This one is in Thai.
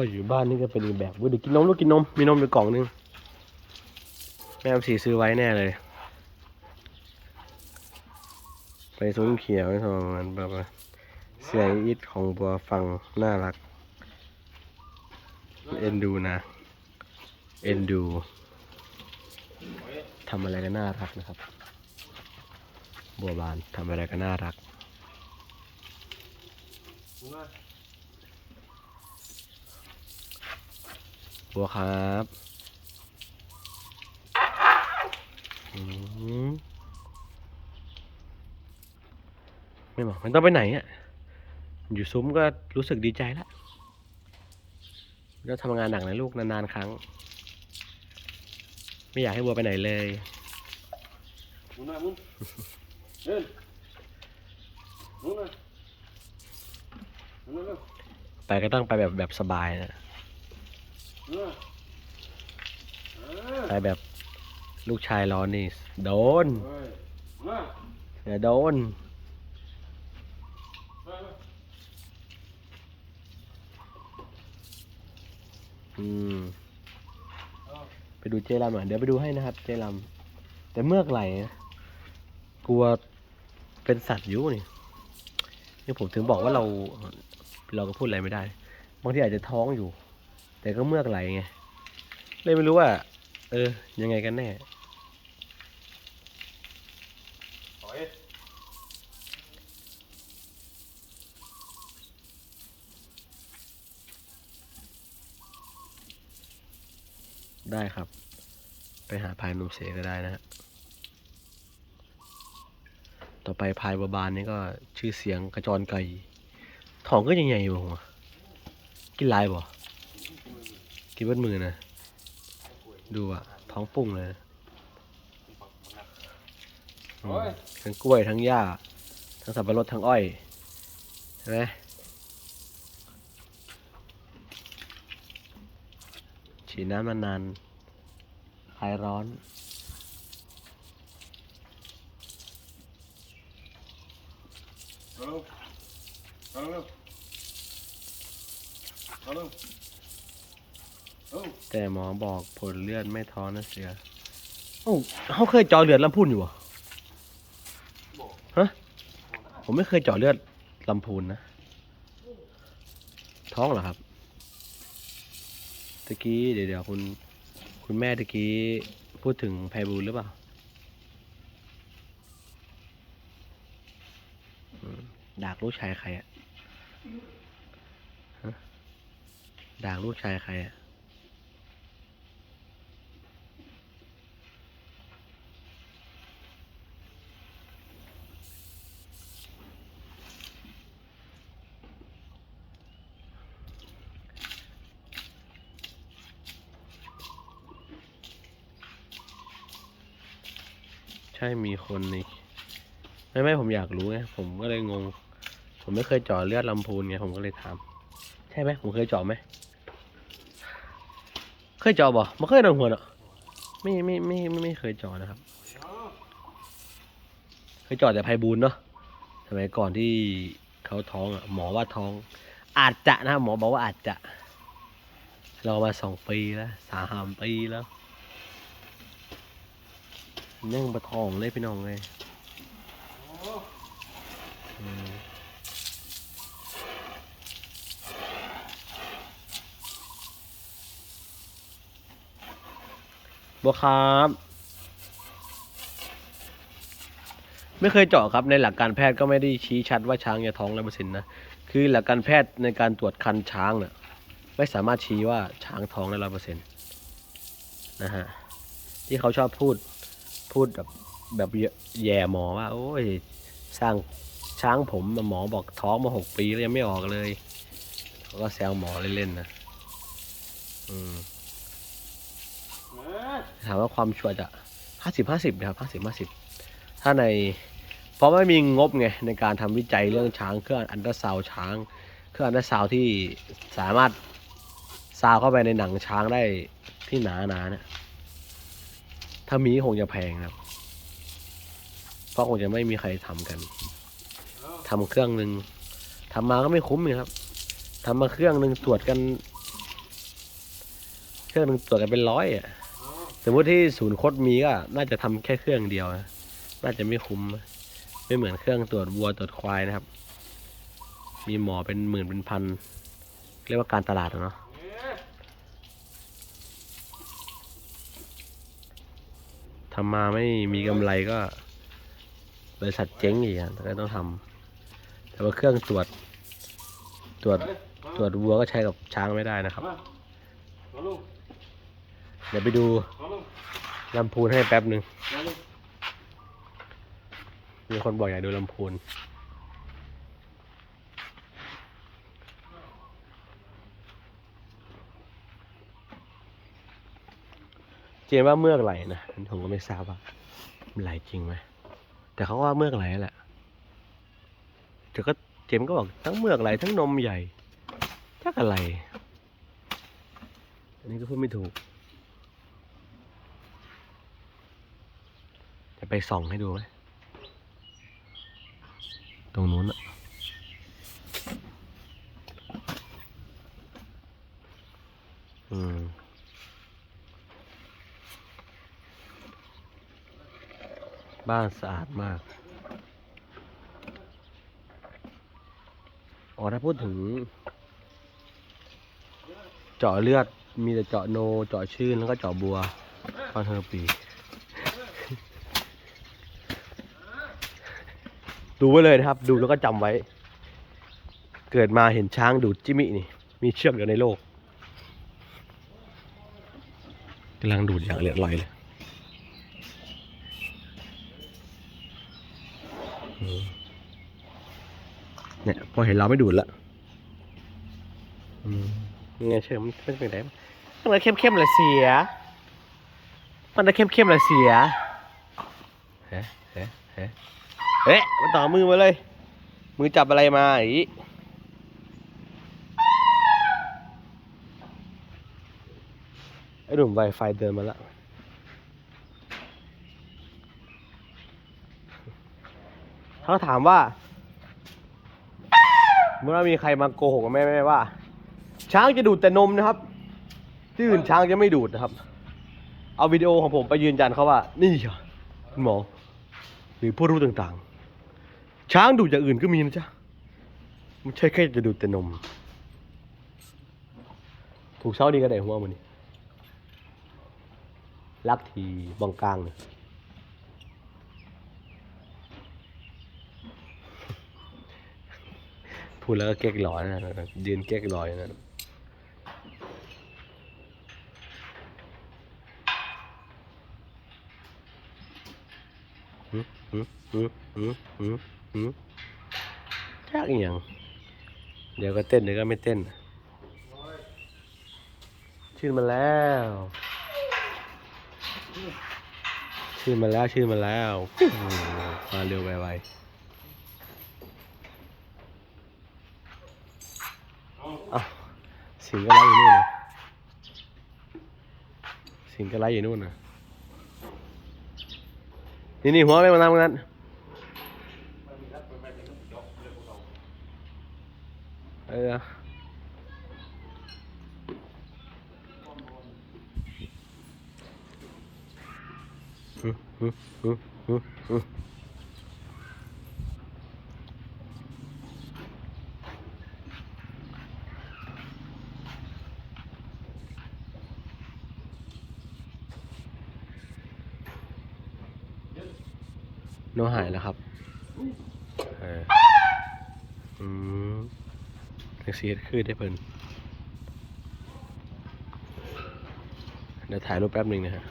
ออยู่บ้านนี่ก็เป็นอีกแบบเว้ยเดี๋ยวกินนมลูกกินนม มีนมอยู่กล่องนึง แม่สีซื้อไว้แน่เลย ไปซุ้มเขียวทองมันแบบเสียงอิดของบัวฟังน่ารัก เอ็นดูนะ เอ็นดูทำอะไรก็น่ารักนะครับ บัวบานทำอะไรก็น่ารัก บัวครับไม่บอกมันต้องไปไหนอะ อยู่ซุ้มก็รู้สึกดีใจแล้วแล้วทำงานหนักนะลูกนานๆครั้ง ไม่อยากให้บัวไปไหนเลยมุนหน้ามุนเดินมุนมุนหน้าไปก็ต้องไปแบบแบบสบายนะ ไปแบบลูกชายร้อนนี่ โดนเฮ้ยหมุนหน้าอย่าโดนไปไปอืมเอาไปดูเจลำหน่อยเดี๋ยวไปดูให้นะครับ เจลำแต่เมือกไหลนะกลัวเป็นสัตว์อยุนี่นี่ผมถึงบอกว่าเรา เราก็พูดอะไรไม่ได้ บางทีอาจจะท้องอยู่ แต่ก็เมือกไหลไงเลยไม่รู้ว่า เออ ยังไงกันแน่ถอยได้ครับ ไปหาพายหนุ่มเสก็ได้นะฮะต่อไปพายบาบานนี่ก็ชื่อเสียงกระจรไก่ท้องก็ยังใหญ่อยู่หัวกินลายบ่ กินเบิดมือนะ ดูอะท้องปุ้งเลยนะอืมโอ้ยทั้งกล้วยทั้งหญ้า ทั้งสับปะรดทั้งอ้อยใช่ไหมฉีดน้ำนานๆคลายร้อนเอาเร็วเอาเร็วเอาเร็วเอา แต่หมอบอกผลเลือดไม่ท้อนะเสือโอ้าเขาเคยเจาะเลือดลำพูนอยู่เหรอฮะ ผมไม่เคยเจาะเลือดลำพูนนะ ท้องเหรอครับ ตะกี้เดี๋ยวเดี๋ยวคุณ คุณแม่ตะกี้พูดถึงไพบูลหรือเปล่าดากลูกชายใครอะดากลูกชายใครอะ ใช่มีคนในไม่ไม่ผมอยากรู้ไงผมก็เลยงง ผมไม่เคยเจาะเลือดลำพูนไงผมก็เลยถามใช่ไหมผมเคยเจาะไหมเคยเจาะบ่ไม่เคยโดนหัวเนาะไม่ไม่ไม่ไม่ไม่เคยเจาะนะครับ เคยเจาะแต่ไพบูลเนาะสมัยก่อนที่เขาท้องอะหมอว่าท้อง อาจจะนะหมอบอกว่าอาจจะรอมาสองปีแล้วสามปีแล้ว ยังประทองเลยพี่น้องเลยอืมบัวครับ ไม่เคยเจาะครับในหลักการแพทย์ก็ไม่ได้ชี้ชัดว่าช้างจะท้องร้อเปอร์เซ็นต์นะ คือหลักการแพทย์ในการตรวจคันช้างเนี่ยไม่สามารถชี้ว่าช้างท้องได้ร้อเปอร์เซ็นต์นะฮะที่เขาชอบพูด พูดแบบแบบแย่หมอว่า โอ้ย สร้างช้างผมหมอบอกท้องมาหกปีแล้วยังไม่ออกเลยเขาก็แซวหมอเล่นๆนะอืมถามว่าความชัวร์จะห้าสิบห้าสิบนะครับห้าสิบห้าสิบถ้าใน เพราะไม่มีงบไงในการทำวิจัยเรื่องช้างเครื่องอันตราซาวช้าง เครื่องอันตราซาวที่สามารถซาวเข้าไปในหนังช้างได้ที่หนาๆเนี่ย ถ้ามีคงจะแพงครับ เพราะคงจะไม่มีใครทำกันเอาทำเครื่องหนึ่งทำมาก็ไม่คุ้มเลยครับทำมาเครื่องหนึ่งตรวจกัน เครื่องหนึ่งตรวจกันเป็นร้อยอะ สมมติที่ศูนย์คดมีก็น่าจะทำแค่เครื่องเดียวนะน่าจะไม่คุ้ม ไม่เหมือนเครื่องตรวจวัวตรวจควายนะครับ มีหมอเป็นหมื่นเป็นพัน เรียกว่าการตลาดเนาะ เอ๊ะ ทำมาไม่มีกำไรก็บริษัทเจ๊งอีกอะแต่ก็ต้องทำแต่ว่าเครื่องตรวจ ตรวจตรวจวัวก็ใช้กับช้างไม่ได้นะครับ เดี๋ยวไปดูลำพูนให้แป๊บหนึ่งมาลุงมีคนบอกอยากดูลำพูน เจนว่าเมือกไหลนะผมก็ไม่ทราบว่าไหลจริงไหมแต่เขาว่าเมือกไหลแหละแต่ก็เจมส์ก็บอกทั้งเมือกไหลทั้งนมใหญ่จักอะไร อันนี้ก็พูดไม่ถูก จะไปส่องให้ดูไหมตรงนู้นอะอืม บ้านสะอาดมาก อ๋อถ้าพูดถึง เจาะเลือดมีแต่เจาะโน เจาะชื่นแล้วก็เจาะบัวตอนเธอปีดูไว้เลยนะครับ ดูแล้วก็จำไว้ เกิดมาเห็นช้างดูดจิมินี่ มีเชือกเดียวในโลกกำลังดูดอย่างเลือดลอยเลยอืม เนี่ย พอเห็นเราไม่ดูดละอืมยังไงเชื่อมันเป็นไปได้มันจะเข้มๆละเสีย มันจะเข้มๆละเสียเฮ้เฮ้เฮ้เอ๊ะมาต่อมือมาเลย มือจับอะไรมาอีไอ้หนุ่มไวไฟเดินมาแล้ว เขาถามว่าเมื่อมีใครมาโกหกแม่แม่ว่า ช้างจะดูดแต่นมนะครับ ที่อื่นช้างจะไม่ดูดนะครับ เอาวิดีโอของผมไปยืนยันเขาว่า นี่ค่ะคุณหมอหรือผู้รู้ต่างๆ ช้างดูดอย่างอื่นก็มีนะจ๊ะไม่ใช่แค่จะดูดแต่นม ถูกเช้าดีก็ไดหัวมันนี่ลักทีบองกลางเนี่ย พูดแล้วก็เก๊กหลอยนะยืนเก๊กหลอยนะจักอย่าง เดี๋ยวก็เต้นเดี๋ยวก็ไม่เต้น ชื่นมาแล้ว ชื่นมาแล้วชื่นมาแล้วมาเร็วไวๆ อ้าวสิงก็ไล่อยู่นู่นนะสิงก็ไล่อยู่นู่นนะนี่นี่หัวไม่มาทำงานเอออืมอืมอืมอืมอืม โนหายแล้วครับเอออืมแท็กซี่คือได้เพิ่นเดี๋ยวถ่ายรูปแป๊บหนึ่งนะฮะ